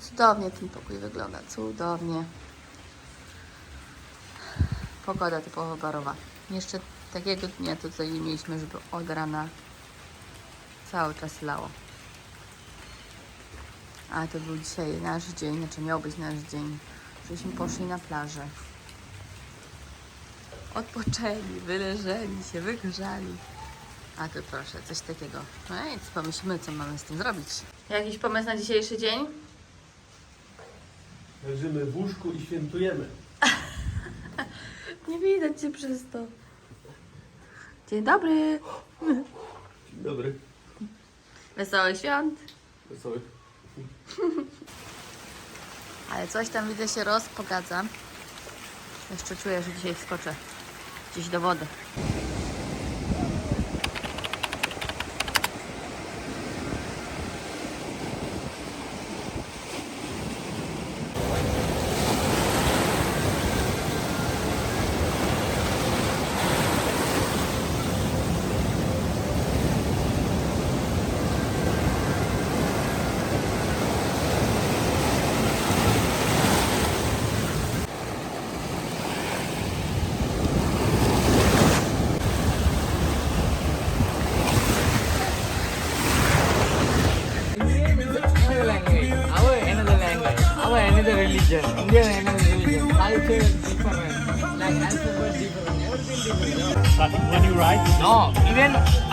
Cudownie ten pokój wygląda, cudownie. Pogoda typowo barowa. Jeszcze takiego dnia tutaj nie mieliśmy, żeby od rana cały czas lało. A to był dzisiaj nasz dzień, znaczy miał być nasz dzień, żeśmy poszli na plażę. Odpoczęli, wyleżeli się, wygrzali. A tu proszę, coś takiego. No i co pomyślimy, co mamy z tym zrobić. Jakiś pomysł na dzisiejszy dzień? Leżymy w łóżku i świętujemy. Nie widać cię przez to. Dzień dobry. Dzień dobry. Wesołych świąt. Wesoły. Ale coś tam widzę się rozpogadza. Jeszcze czuję, że dzisiaj wskoczę gdzieś do wody.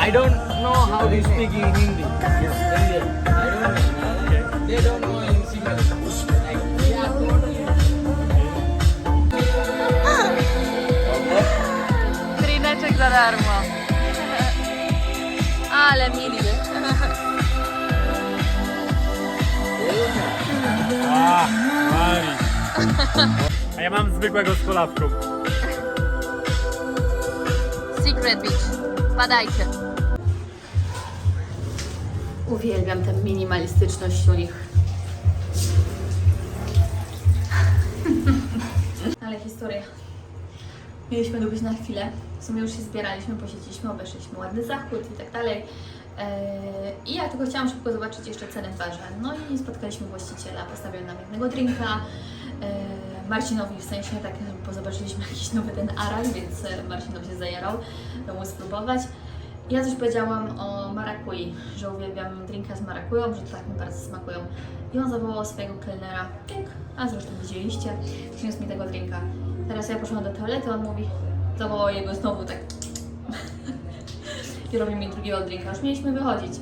I don't know how to speak in Hindi. Yes, Indian. I don't know. They don't know in Sinhala. Like, we are totally Drineczek za darmo. Ale mili. A, Mari. A ja mam zwykłego z kolawką. Secret Beach. Badajcie. Uwielbiam tę minimalistyczność u nich. Ale historia. Mieliśmy być na chwilę. W sumie już się zbieraliśmy, posiedzieliśmy, obeszliśmy ładny zachód i tak dalej. Eee, I ja tylko chciałam szybko zobaczyć jeszcze cenę w barze. No i spotkaliśmy właściciela, postawił nam jednego drinka. Eee, Marcinowi w sensie tak, bo zobaczyliśmy jakiś nowy ten arak, więc e, Marcin nam się zajarał, mu spróbować. Ja coś powiedziałam o marakui, że uwielbiam drinka z marakują, że tak mi bardzo smakują. I on zawołał swojego kelnera, tyk, a zresztą widzieliście, przyniósł mi tego drinka. Teraz ja poszłam do toalety, on mówi, zawołał jego znowu tak i robi mi drugiego drinka. Już mieliśmy wychodzić.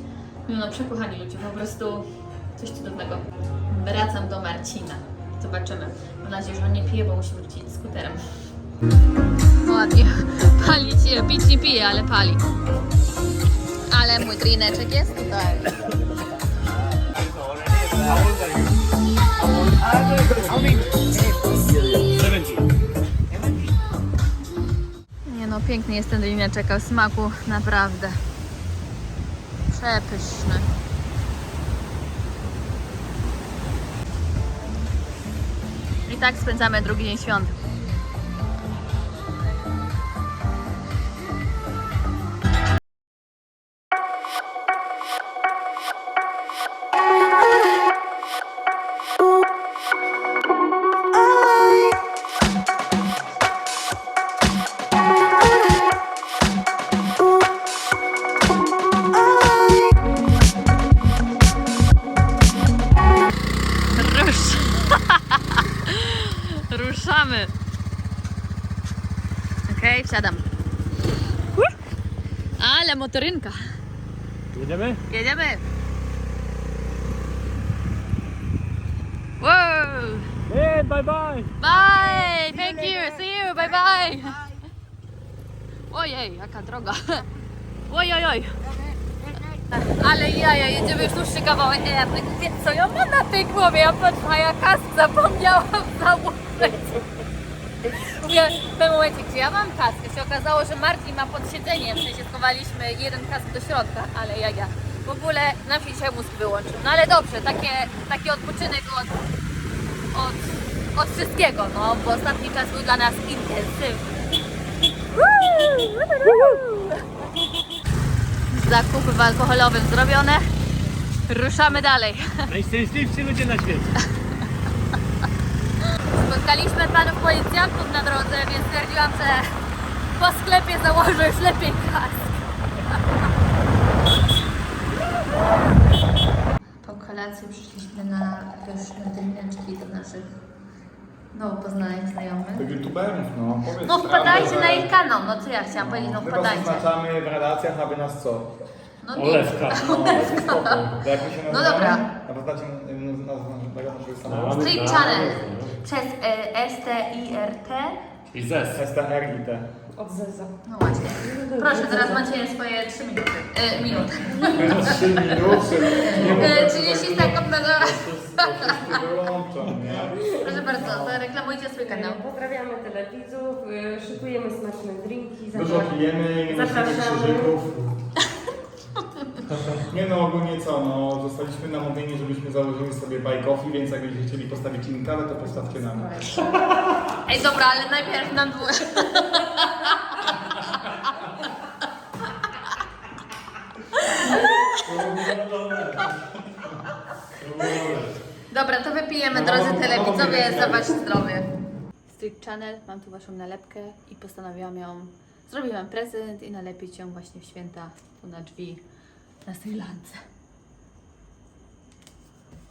No, no przekochani ludzie, po prostu coś cudownego. Wracam do Marcina. Zobaczymy. Mam nadzieję, że on nie pije, bo musi wrócić skuterem. Ładnie. Palić, pić nie pije, ale pali. Ale mój drineczek jest tutaj. Nie no, piękny jest ten drineczek, o smaku naprawdę. Przepyszny. I tak spędzamy drugi dzień świąt. Okej, wsiadam. Ale motorynka. Jedziemy? Jedziemy. Wow. Hey, bye bye! Bye. Thank you. See you. Bye bye. Ojej, jaka droga. Oj, oj, oj. Ale jaja, jedziemy już dłuższy kawałek. Jarek, wie co ja mam na tej głowie? Ja patrzę, a ja kask zapomniałam założyć. Mówię, w tym momencie, gdzie ja mam kask, się okazało, że Martin ma pod siedzeniem, w sensie schowaliśmy jeden kask do środka, ale ja, ja. W ogóle nam się dzisiaj mózg wyłączył. No ale dobrze, takie, taki odpoczynek od, od, od wszystkiego, no, bo ostatni czas był dla nas intensywny. Zakupy w alkoholowym zrobione. Ruszamy dalej. Najszczęśliwsi ludzie na świecie. Spotkaliśmy panów policjantów na drodze, więc stwierdziłam, że po sklepie założę już lepiej kask. Po kolacji przyszliśmy na pyszne drineczki do naszych nowo poznanych znajomych. Do youtuberów, no. Powiedz No wpadajcie prawdę, na ich kanał, no co ja chciałam powiedzieć, no My was wpadajcie. oznaczamy w relacjach, a wy nas co? No nie. Olewka. No. To jak my się No nazywamy? dobra. A poznacie nazwę naszego No. samochodu? Street Channel przez e, S-T-I-R-T. I zes. STRIT. Od Zeza. No właśnie. Proszę, teraz macie swoje 3 minuty. E, minuty. Trzy minuty. Nie E, 30 sekund na Wszyscy wyłączą, nie? Proszę bardzo, reklamujcie swój kanał. Pozdrawiamy telewidzów, y, szykujemy smaczne drinki. Dużo zapraszamy. pijemy, nie nosimy Zapraszamy. krzyżyków. Nie no, ogólnie co, no, zostaliśmy namówieni, żebyśmy założyli sobie buy coffee, więc jak będziecie chcieli postawić im kawę, to postawcie nam. Ej, dobra, ale najpierw nam było... Dobra, to wypijemy, drodzy telewidzowie, za wasze zdrowie. Street Channel, mam tu waszą nalepkę i postanowiłam ją... Zrobiłam prezent i nalepić ją właśnie w święta tu na drzwi na Sri Lance.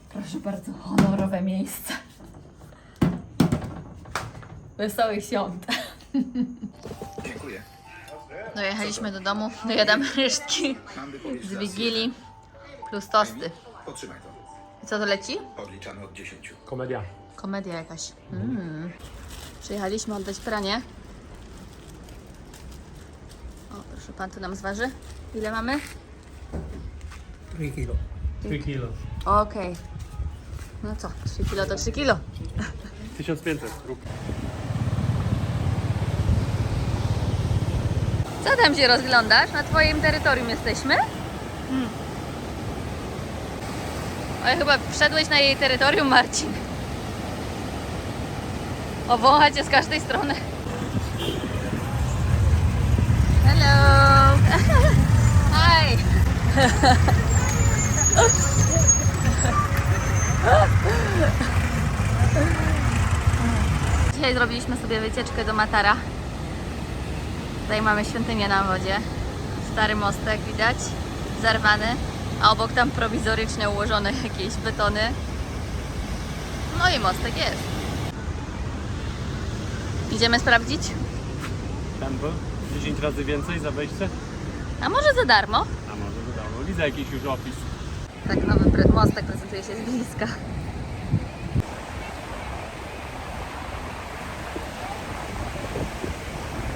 Proszę bardzo, honorowe miejsce. Wesołych świąt. Dziękuję. Dojechaliśmy do domu, dojadamy resztki z. Wigilii plus tosty. Potrzymaj to. I co to leci? Odliczamy od 10. Komedia. Komedia jakaś. Mm. Przyjechaliśmy oddać pranie. O, proszę pan tu nam zważy. Ile mamy? 3 kilo. Okej. No co, 3 kilo to 3 kilo. 1500. Rób. Co tam się rozglądasz? Na twoim terytorium jesteśmy? Hmm. Ale chyba wszedłeś na jej terytorium, Marcin. Obwącha cię z każdej strony. Dzisiaj zrobiliśmy sobie wycieczkę do Matara. Tutaj mamy świątynię na wodzie. Stary mostek widać, zarwany, a obok tam prowizoryczne ułożone jakieś betony. No i mostek jest. Idziemy sprawdzić? Tempo. 10 razy więcej za wejście. A może za darmo? Widzę jakiś już opis. Tak, nowy mostek prezentuje się z bliska.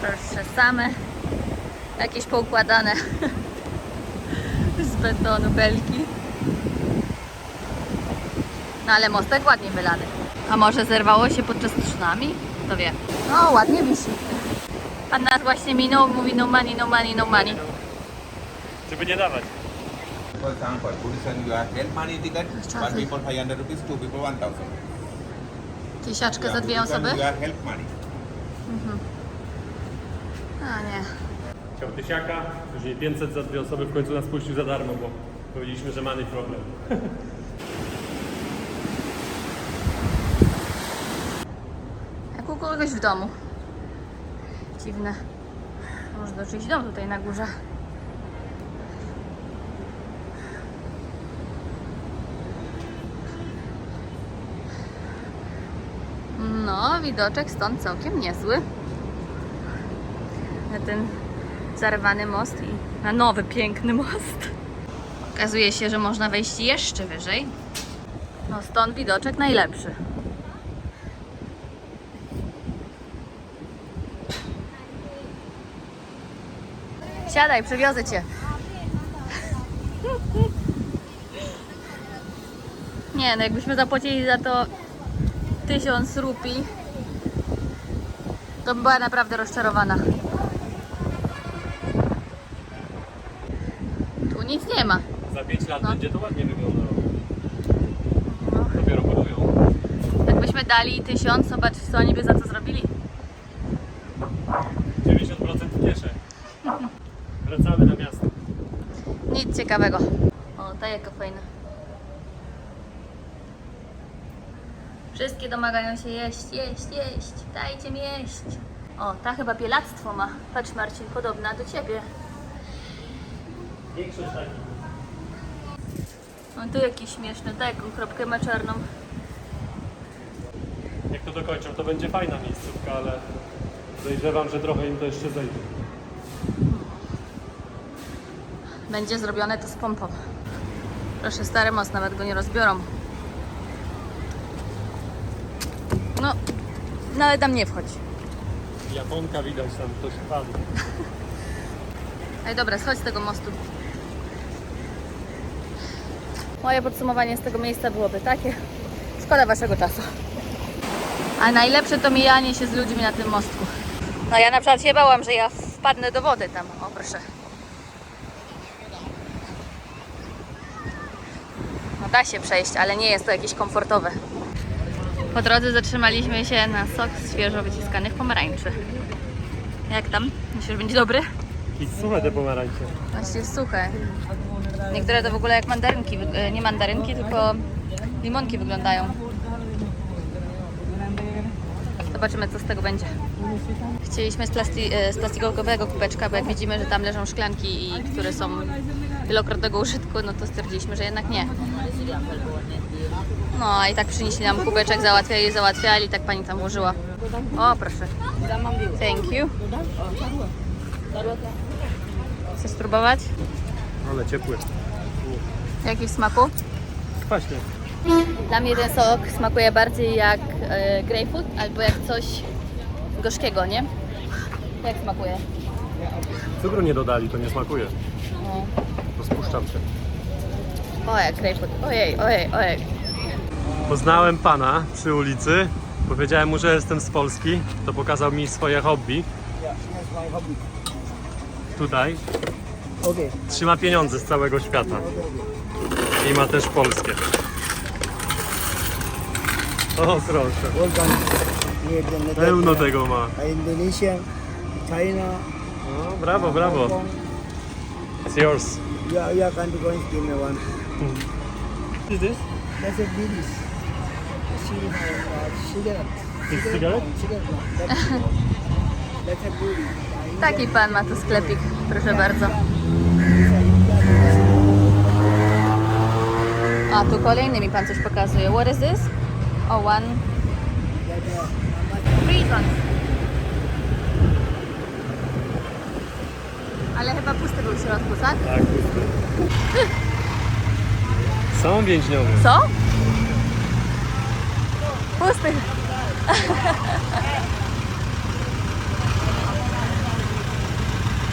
Proszę, same jakieś poukładane z betonu belki. No ale mostek ładnie wylany. A może zerwało się podczas tsunami? Kto wie. No, ładnie wisi. Pan nas właśnie minął, mówi no money, no money, no money. Żeby nie dawać. For example, Buddhism you have 10 money ticket, one people 500 rupees, two people 1000. Tysiaczkę za dwie osoby? You have help money. A nie. Chciał tysiaka, później 500 za dwie osoby, w końcu nas puścił za darmo, bo powiedzieliśmy, że mamy problem. Jak u kogoś w domu. Dziwne. Może to czyjś dom tutaj na górze. No, widoczek stąd całkiem niezły. Na ten zarwany most i na nowy, piękny most. Okazuje się, że można wejść jeszcze wyżej. No stąd widoczek najlepszy. Siadaj, przewiozę cię. Nie, no jakbyśmy zapłacili za to tysiąc rupii, to bym była naprawdę rozczarowana. Tu nic nie ma. Za 5 lat No. będzie to ładnie wyglądało. Dopiero budują. Jakbyśmy dali tysiąc, zobacz co oni by za to zrobili. 90% w kiesze. Wracamy na miasto. Nic ciekawego. O, ta jaka fajna. Wszystkie domagają się jeść, jeść, jeść. Dajcie mi jeść. O, ta chyba bielactwo ma. Patrz Marcin, podobna do ciebie. Większość takich. No tu jakiś śmieszny, tak, kropkę ma czarną. Jak to dokończą, to będzie fajna miejscówka, ale podejrzewam, że trochę im to jeszcze zejdzie. Będzie zrobione to z pompą. Proszę, stary most, nawet go nie rozbiorą. No, nawet tam nie wchodź. Japonka widać tam, ktoś padł. Ej, dobra, schodź z tego mostu. Moje podsumowanie z tego miejsca byłoby takie. Szkoda waszego czasu. A najlepsze to mijanie się z ludźmi na tym mostku. No ja na przykład się bałam, że ja wpadnę do wody tam. O proszę. No da się przejść, ale nie jest to jakieś komfortowe. Po drodze zatrzymaliśmy się na sok z świeżo wyciskanych pomarańczy. Jak tam? Myślisz, że będzie dobry? I suche te pomarańcze. Właściwie suche. Niektóre to w ogóle jak mandarynki, e, nie mandarynki, tylko limonki wyglądają. Zobaczymy, co z tego będzie. Chcieliśmy z, plasti- e, z plastikowego kubeczka, bo jak widzimy, że tam leżą szklanki, i które są wielokrotnego użytku, no to stwierdziliśmy, że jednak nie. No, i tak przynieśli nam kubeczek, załatwiali, załatwiali, tak pani tam użyła. O, proszę. Thank you. Chcesz spróbować? Ale ciepły. Jaki w smaku? Kwaśnie. Dla mnie ten sok smakuje bardziej jak e, grapefruit albo jak coś gorzkiego, nie? Jak smakuje? Cukru nie dodali, to nie smakuje. No. Rozpuszczam się. O, jak grapefruit. Ojej, ojej, ojej. Poznałem pana przy ulicy. Powiedziałem mu, że jestem z Polski. To pokazał mi swoje hobby. Tutaj. Trzyma pieniądze z całego świata. I ma też polskie. O proszę. Pełno tego ma. Indonesia, China, No, brawo, brawo. It's yours. yeah, yeah, country coins, give me one. Is this? That's a British. Cigarette. Uh, cigarette. It's cigarette? Cigarette. no, That's, that's a British. Taki pan ma tu sklepik, proszę bardzo. A tu kolejny mi pan coś pokazuje. What is this? O, one. Breton. Ale chyba pusty był w środku, tak? Tak, pusty. Są więźniowie. Co? Pusty.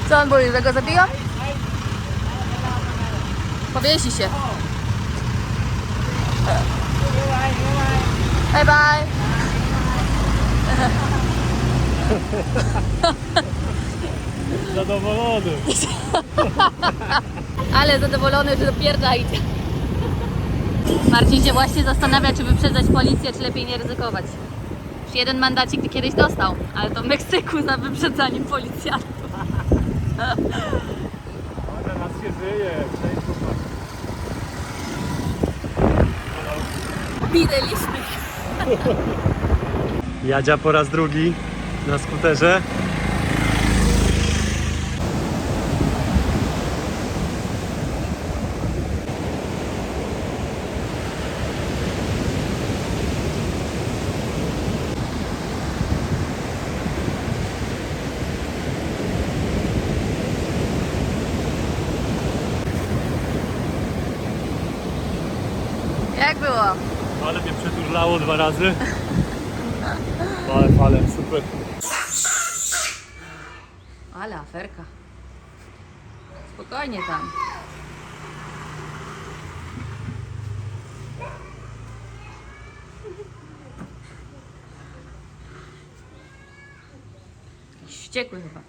Co on mówi, że go zabiją? Powiesi się. Bye bye. Zadowolony. Ale zadowolony, że dopierda idzie. Marcin się właśnie zastanawia, czy wyprzedzać policję, czy lepiej nie ryzykować. Już jeden mandacik kiedyś dostał, ale to w Meksyku za wyprzedzanie policjantów. Teraz się żyje. Cześć. Minęliśmy. Jadzia po raz drugi na skuterze. Jak było? Ale mnie przeturlało dwa razy. Ale fale, super. Ale aferka. Spokojnie tam. Wściekły chyba.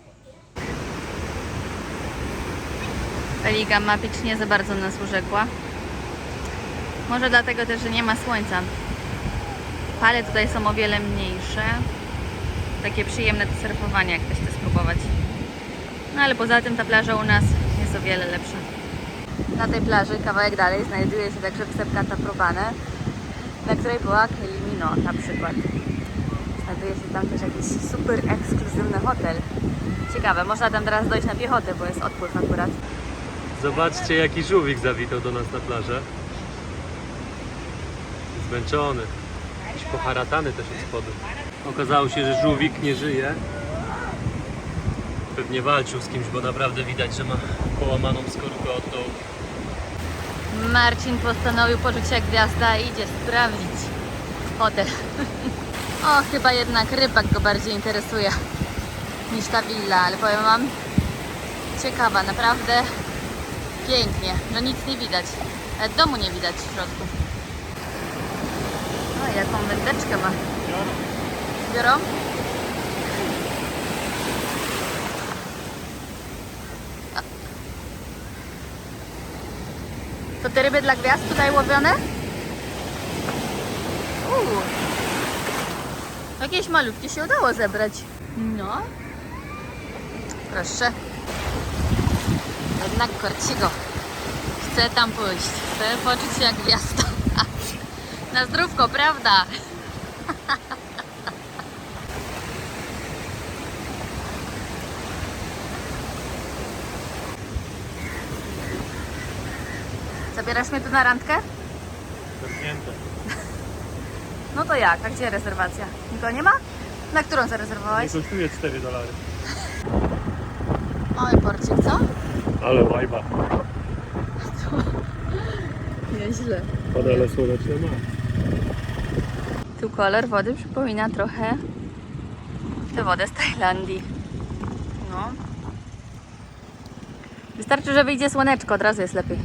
Peliga ma nie za bardzo nas urzekła. Może dlatego też, że nie ma słońca. Fale tutaj są o wiele mniejsze. Takie przyjemne do surfowania, jak ktoś chce spróbować. No ale poza tym ta plaża u nas jest o wiele lepsza. Na tej plaży, kawałek dalej, znajduje się także wysepka Taprobane. na której była Kelimino na przykład. Znajduje się tam też jakiś super ekskluzywny hotel. Ciekawe, można tam teraz dojść na piechotę, bo jest odpływ akurat. Zobaczcie, jaki żółwik zawitał do nas na plażę. Zmęczony. Poharatany też od spodu. Okazało się, że żółwik nie żyje. Pewnie walczył z kimś, bo naprawdę widać, że ma połamaną skorupę od dołu. Marcin postanowił poczuć jak gwiazda i idzie sprawdzić hotel. O, chyba jednak rybak go bardziej interesuje niż ta willa, ale powiem wam, ciekawa, naprawdę pięknie, że nic nie widać. Domu nie widać w środku. O, jaką wędeczkę ma. Biorą? To te ryby dla gwiazd tutaj łowione? Uuu. Jakieś malutkie się udało zebrać. No. Proszę. Jednak Korcigo. Chcę tam pójść. Chcę poczuć się jak gwiazda. Na zdrówko, prawda? Zabierasz mnie tu na randkę? Zamknięte. No to jak? A gdzie rezerwacja? Nikogo nie ma? Na którą zarezerwowałeś? kosztuje 4 dolary. Oj, porcik, co? Ale wajba. Nieźle. Podale słoneczne ma. Tu kolor wody przypomina trochę tę wodę z Tajlandii. No. Wystarczy, że wyjdzie słoneczko, od razu jest lepiej.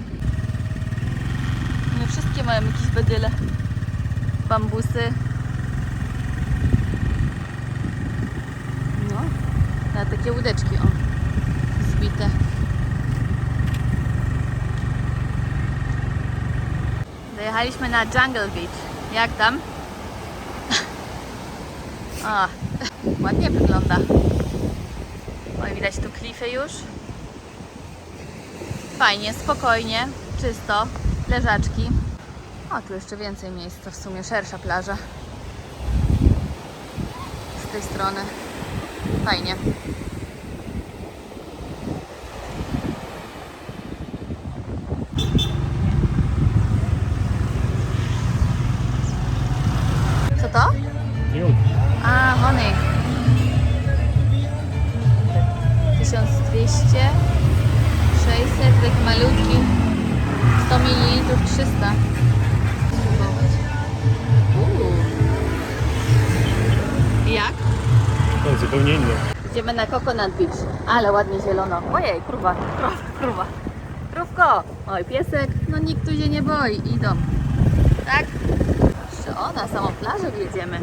Nie wszystkie mają jakieś bedyle. Bambusy. No. Na takie łódeczki, o. Zbite. Dojechaliśmy na Jungle Beach. Jak tam? Ładnie wygląda. Oj, widać tu klify już. Fajnie, spokojnie, czysto, leżaczki. O, tu jeszcze więcej miejsca, w sumie szersza plaża. Z tej strony. Fajnie. Ale ładnie zielono. Ojej, kruwa, kruwa, kruwa. Krówko! Oj, piesek, no nikt tu się nie boi, idą. Tak? Jeszcze o, na samą plażę wjedziemy.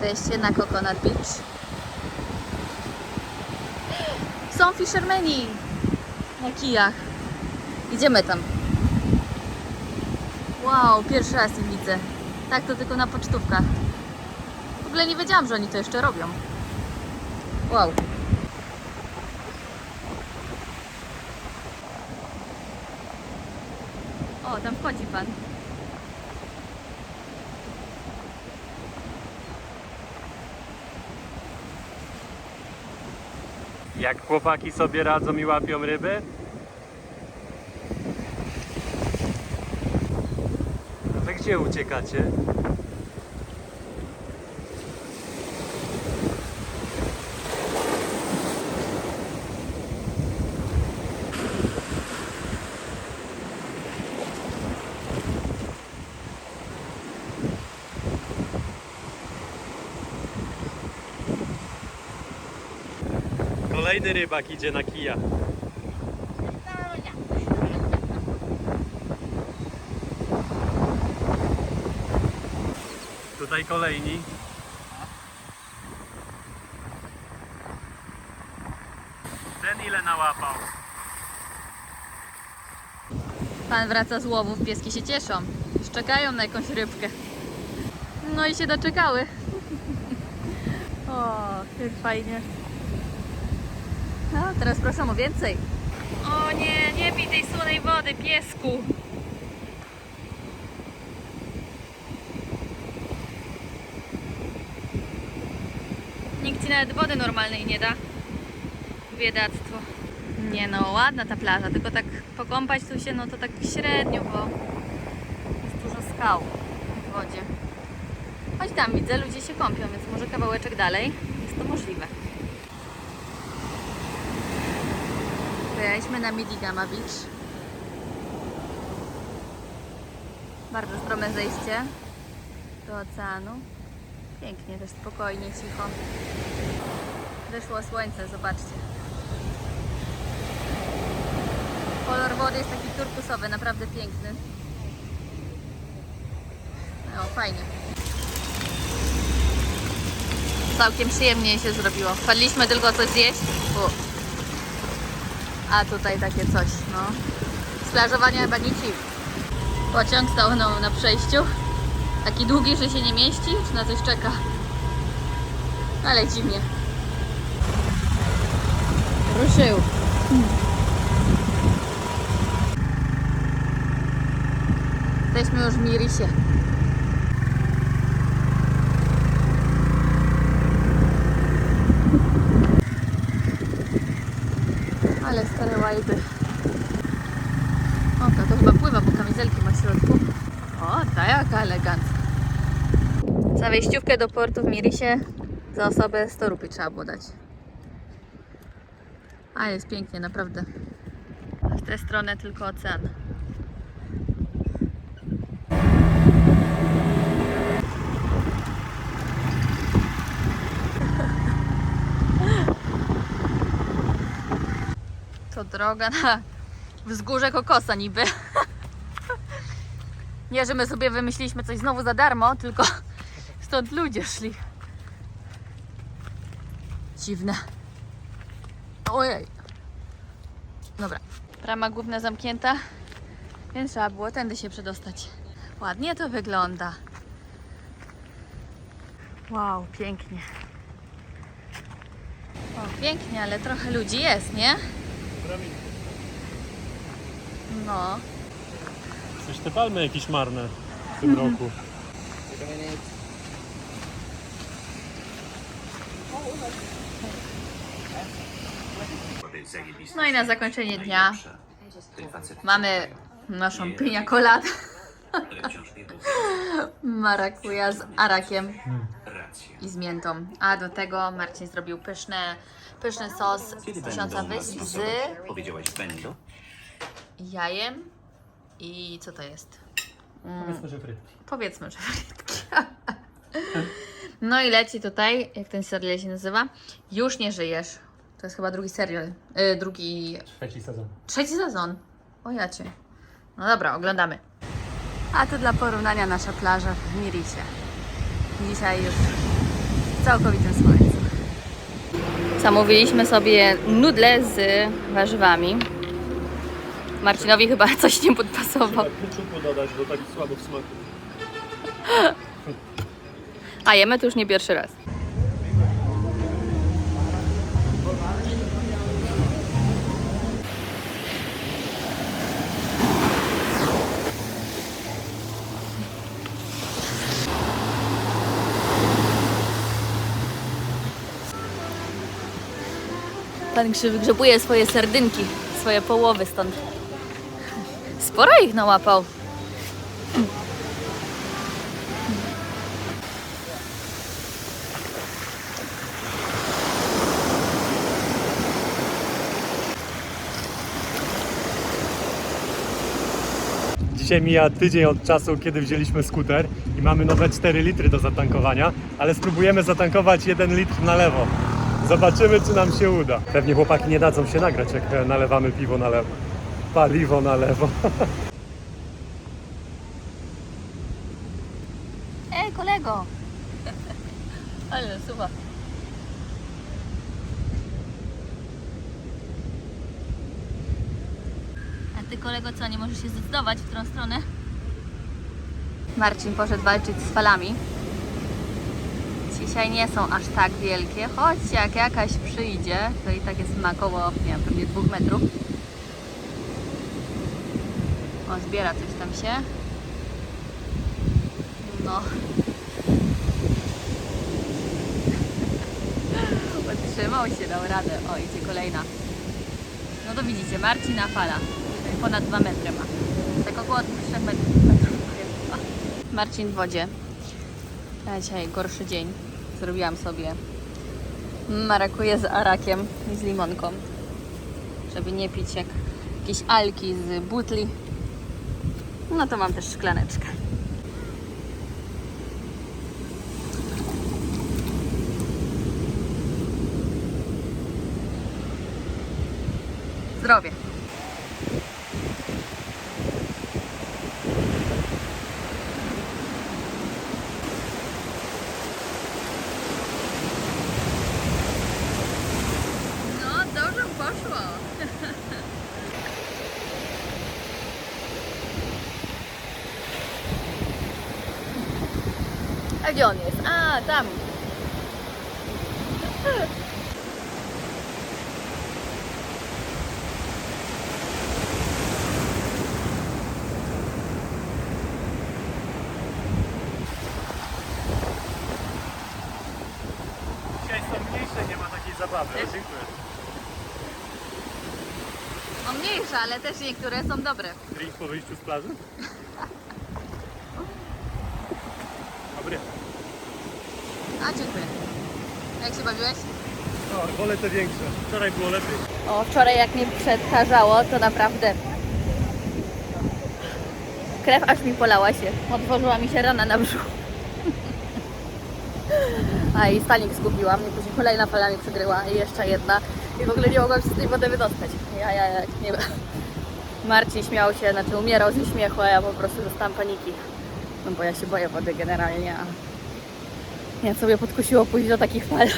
Wejście na Coconut Beach. Są fishermeni na kijach. Idziemy tam. Wow, pierwszy raz ich widzę. Tak to tylko na pocztówkach. W ogóle nie wiedziałam, że oni to jeszcze robią. Wow. O, tam wchodzi pan. Jak chłopaki sobie radzą i łapią ryby? A wy gdzie uciekacie? Kolejny rybak idzie na kija. Tutaj kolejni. Ten ile nałapał? Pan wraca z łowów, pieski się cieszą. Czekają na jakąś rybkę. No i się doczekały. O, jak fajnie. No, teraz proszę o więcej. O nie, nie pij tej słonej wody, piesku. Nikt ci nawet wody normalnej nie da. Biedactwo. Nie no, ładna ta plaża, tylko tak pokąpać tu się, no to tak średnio, bo jest dużo skał w wodzie. Choć tam widzę, ludzie się kąpią, więc może kawałeczek dalej jest to możliwe. Pojechaliśmy na Midigama Beach. Bardzo strome zejście do oceanu. Pięknie, też spokojnie, cicho. Wyszło słońce, zobaczcie. Kolor wody jest taki turkusowy, naprawdę piękny. No, fajnie. Całkiem przyjemnie się zrobiło. Wpadliśmy tylko coś zjeść. U. A tutaj takie coś, no. Z plażowania chyba nie dziwi. Pociąg stanął na przejściu. Taki długi, że się nie mieści, czy na coś czeka. Ale dziwnie. Ruszył. Jesteśmy już w Mirisie. Ale stare łajby. O, to, chyba pływa, bo kamizelki ma w środku. O, ta jaka elegancka. Za wejściówkę do portu w Mirisie za osobę 100 rupii trzeba było dać. A jest pięknie, naprawdę. W tę stronę tylko ocean. To droga na wzgórze kokosa niby. Nie, że my sobie wymyśliliśmy coś znowu za darmo, tylko stąd ludzie szli. Dziwne. Ojej. Dobra. Brama główna zamknięta, więc trzeba było tędy się przedostać. Ładnie to wygląda. Wow, pięknie. O, pięknie, ale trochę ludzi jest, nie? No. Coś te palmy jakieś marne w tym roku. No i na zakończenie dnia mamy naszą pinia coladę. Marakuja z arakiem i z miętą. A do tego Marcin zrobił pyszne, pyszny sos z tysiąca wysp z Powiedziałaś będą? jajem i co to jest? Powiedzmy, że frytki. Powiedzmy, że frytki. No i leci tutaj, jak ten serial się nazywa? Już nie żyjesz. To jest chyba drugi serial. y, drugi Trzeci sezon. Trzeci sezon. O jacie. No dobra, oglądamy. A tu dla porównania nasza plaża w Mirisie. Dzisiaj już w całkowitym słońcu. Zamówiliśmy sobie nudle z warzywami. Marcinowi chyba coś nie podpasował. Ketchupu dodać, bo tak słabo w smaku. A jemy to już nie pierwszy raz. Pan wygrzebuje swoje sardynki, swoje połowy stąd. Sporo ich nałapał. Dzisiaj mija tydzień od czasu, kiedy wzięliśmy skuter i mamy nowe 4 litry do zatankowania, ale spróbujemy zatankować 1 litr na lewo. Zobaczymy, czy nam się uda. Pewnie chłopaki nie dadzą się nagrać, jak nalewamy piwo na lewo. Paliwo na lewo. Ej, kolego! Ale suwa. A ty kolego co, nie możesz się zdecydować, w którą stronę? Marcin poszedł walczyć z falami. Dzisiaj nie są aż tak wielkie, choć jak jakaś przyjdzie, to i tak jest ma około, nie wiem, pewnie dwóch metrów. O, zbiera coś tam się. No, Wytrzymał się, dał radę. O, idzie kolejna. No to widzicie, Marcina fala. Ponad 2 metry ma. Tak około 3 metrów. Marcin w wodzie. Dzisiaj gorszy dzień. Zrobiłam sobie marakuję z arakiem i z limonką. Żeby nie pić jak jakieś alki z butli. No to mam też szklaneczkę. Zdrowie. No, dobrze poszło. A gdzie on jest? A, tam. Dzisiaj są mniejsze, nie ma takiej zabawy. Dziękuję. No mniejsze, ale też niektóre są dobre. Drink po wyjściu z plaży? Dobry. A, dziękuję. Jak się bawiłeś? O, wolę te większe. Wczoraj było lepiej. O, wczoraj jak mnie przedtarzało, to naprawdę krew aż mi polała się. Otworzyła mi się rana na brzuchu. A i stanik zgubiłam i później kolejna fala mi przygryła i jeszcze jedna. I w ogóle nie mogłam się z tej wody wydostać. Ja, ja, jak nie. Marcin śmiał się, znaczy umierał ze śmiechu, a ja po prostu dostałam paniki. No bo ja się boję wody generalnie, a ja sobie podkusiło pójść do takich fal.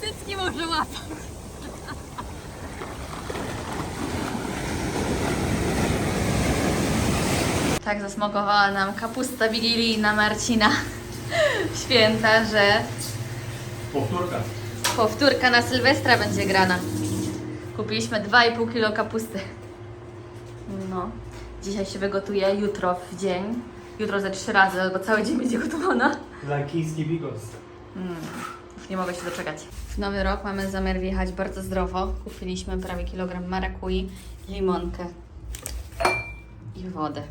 Cycki może łapać. Tak zasmokowała nam kapusta wigilijna Marcina święta, że Powtórka. powtórka na Sylwestra będzie grana. Kupiliśmy 2,5 kg kapusty. No, dzisiaj się wygotuje, jutro w dzień. Jutro ze trzy razy, bo cały dzień będzie gotowana. Lankijski bigos. Już nie mogę się doczekać. W nowy rok mamy zamiar wjechać bardzo zdrowo. Kupiliśmy prawie kilogram marakui, limonkę i wodę.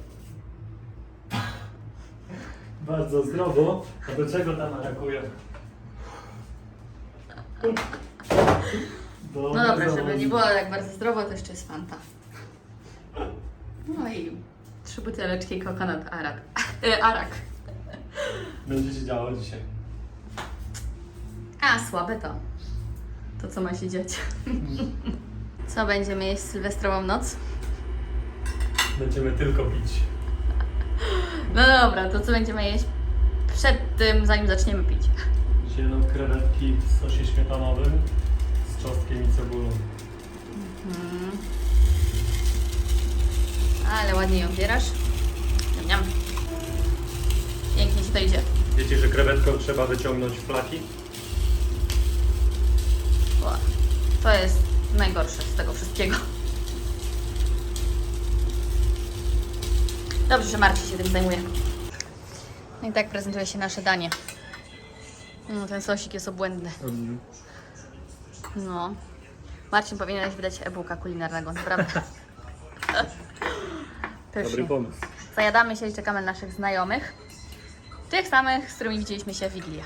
Bardzo zdrowo. A do czego tam marakuje? No dobra, żeby nie było tak bardzo zdrowo, to jeszcze jest fanta. No i trzy buteleczki kokonat arak. E, arak. Będzie się działo dzisiaj. A, słabe to. To co ma się dziać? Co będziemy jeść w sylwestrową noc? Będziemy tylko pić. No dobra, to co będziemy jeść przed tym, zanim zaczniemy pić? Dzisiaj będą krewetki w sosie śmietanowym z czosnkiem i cebulą. Ale ładnie ją bierasz. Niam, niam. Pięknie ci to idzie. Wiecie, że krewetką trzeba wyciągnąć flaki? Ła. To jest najgorsze z tego wszystkiego. Dobrze, że Marcin się tym zajmuje. No i tak prezentuje się nasze danie. No, ten sosik jest obłędny. No. Marcin powinieneś wydać e-booka kulinarnego, naprawdę. Dobry pomysł. Zajadamy się i czekamy na naszych znajomych. Tych samych, z którymi widzieliśmy się w Wigilię.